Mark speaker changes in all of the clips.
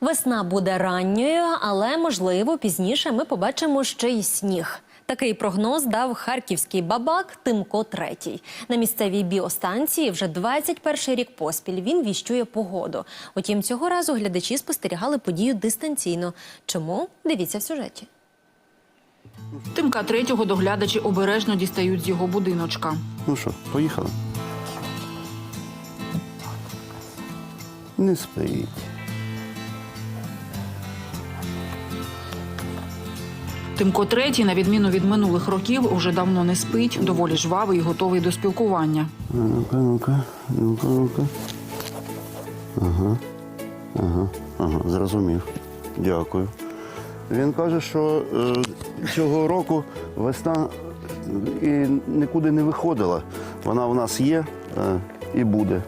Speaker 1: Весна буде ранньою, але можливо пізніше ми побачимо ще й сніг. Такий прогноз дав харківський бабак Тимко Третій. На місцевій біостанції вже 21 рік поспіль він віщує погоду. Утім, цього разу глядачі спостерігали подію дистанційно. Чому? Дивіться в сюжеті.
Speaker 2: Тимка третього доглядачі обережно дістають з його будиночка.
Speaker 3: Ну що, поїхали? Не спить.
Speaker 2: Тимко третій, на відміну від минулих років, уже давно не спить, доволі жвавий і готовий до спілкування.
Speaker 3: Ну-ка, ну-ка, ну-ка, ну-ка. Ага. Ага, ага, зрозумів. Дякую. Він каже, що е, цього року весна і нікуди не виходила. Вона в нас є е, і буде.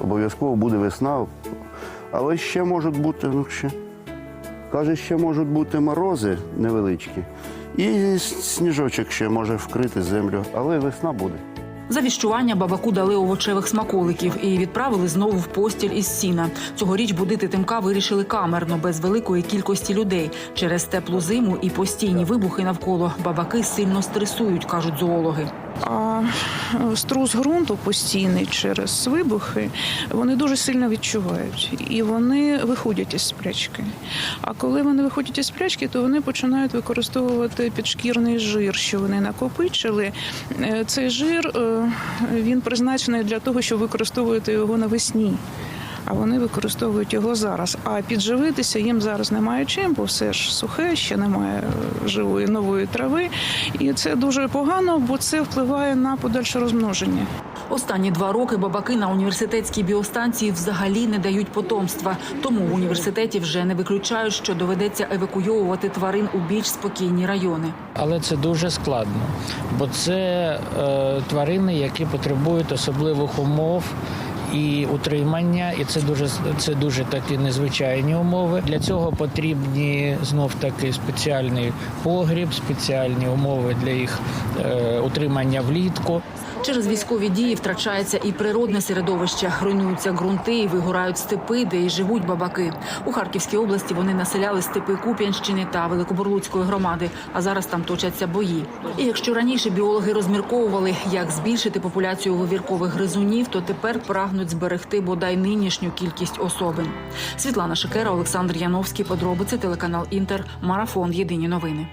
Speaker 3: Обов'язково буде весна. Але ще можуть бути, ну ще. Каже, ще можуть бути морози невеличкі. І сніжочок ще може вкрити землю, але весна буде.
Speaker 2: За віщування бабаку дали овочевих смаколиків і відправили знову в постіль із сіна. Цьогоріч будити Тимка вирішили камерно, без великої кількості людей. Через теплу зиму і постійні вибухи навколо бабаки сильно стресують, кажуть зоологи.
Speaker 4: А струс ґрунту постійний через вибухи вони дуже сильно відчувають і вони виходять із сплячки. А коли вони виходять із сплячки, то вони починають використовувати підшкірний жир, що вони накопичили. Е, Цей жир е, він призначений для того, щоб використовувати його навесні. А вони використовують його зараз. А підживитися їм зараз немає чим, бо все ж сухе, ще немає живої нової трави. І це дуже погано, бо це впливає на подальше розмноження.
Speaker 2: Останні два роки бабаки на університетській біостанції взагалі не дають потомства. Тому в університеті вже не виключають, що доведеться евакуйовувати тварин у більш спокійні райони.
Speaker 5: Але це дуже складно, бо це е, тварини, які потребують особливих умов. І утримання, і це дуже це дуже такі незвичайні умови. Для цього потрібні знов таки спеціальний погріб, спеціальні умови для їх е, утримання влітку.
Speaker 2: Через військові дії втрачається і природне середовище, руйнуються ґрунти і вигорають степи, де й живуть бабаки. У Харківській області вони населяли степи Куп'янщини та Великобурлуцької громади, а зараз там точаться бої. І якщо раніше біологи розмірковували, як збільшити популяцію вивіркових гризунів, то тепер прагнуть зберегти бодай нинішню кількість особин. Світлана Шикера, Олександр Яновський, подробиці телеканал Інтер, марафон. Єдині новини.